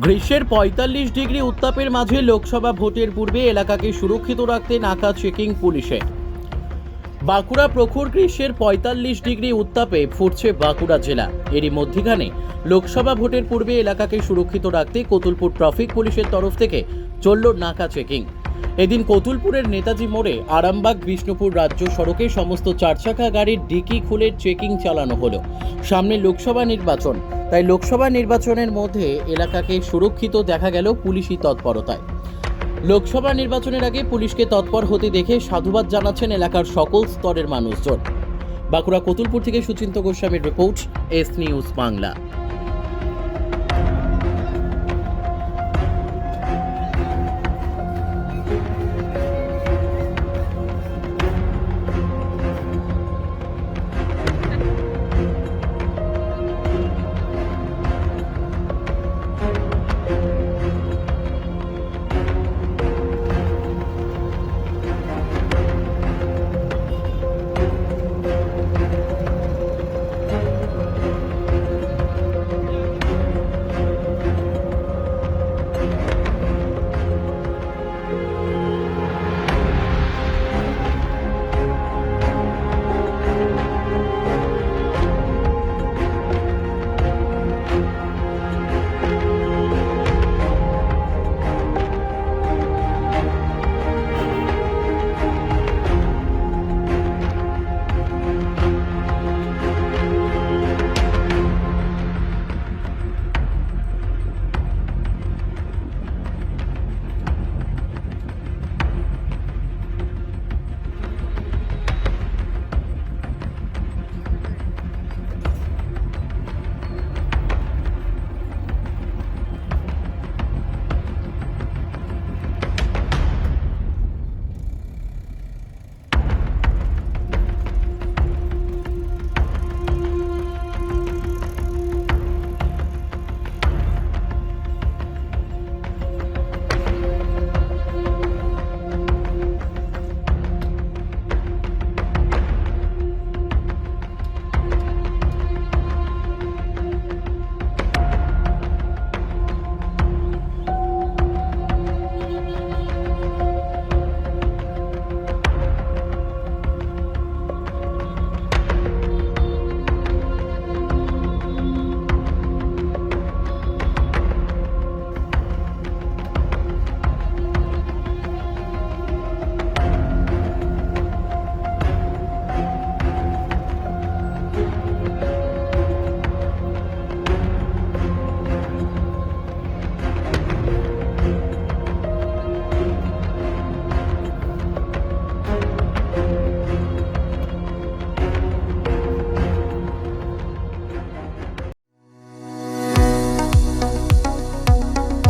গ্রীষ্মের পঁয়তাল্লিশ ডিগ্রি উত্তাপের মাঝে লোকসভা ভোটের পূর্বে এলাকাকে সুরক্ষিত রাখতে নাকা চেকিং পুলিশে। বাঁকুড়া প্রখর গ্রীষ্মের পঁয়তাল্লিশ ডিগ্রি উত্তাপে ফুটছে বাঁকুড়া জেলা। এরই মধ্যিখানে লোকসভা ভোটের পূর্বে এলাকাকে সুরক্ষিত রাখতে কতুলপুর ট্রাফিক পুলিশের তরফ থেকে চলল নাকা চেকিং। এদিন কতুলপুরের নেতাজি মোড়ে আরামবাগ বিষ্ণুপুর রাজ্য সড়কে সমস্ত চারচাকা গাড়ির ডিকি খুলে চেকিং চালানো হলো। সামনে লোকসভা নির্বাচন। তাই লোকসভা নির্বাচনের মধ্যে এলাকাকে সুরক্ষিত দেখা গেল পুলিশি তৎপরতায়। লোকসভা নির্বাচনের আগে পুলিশকে তৎপর হতে দেখে সাধুবাদ জানাচ্ছেন এলাকার সকল স্তরের মানুষজন। বাঁকুড়া কতুলপুর থেকে সুচিন্ত গোস্বামীর রিপোর্ট, এস নিউজ বাংলা।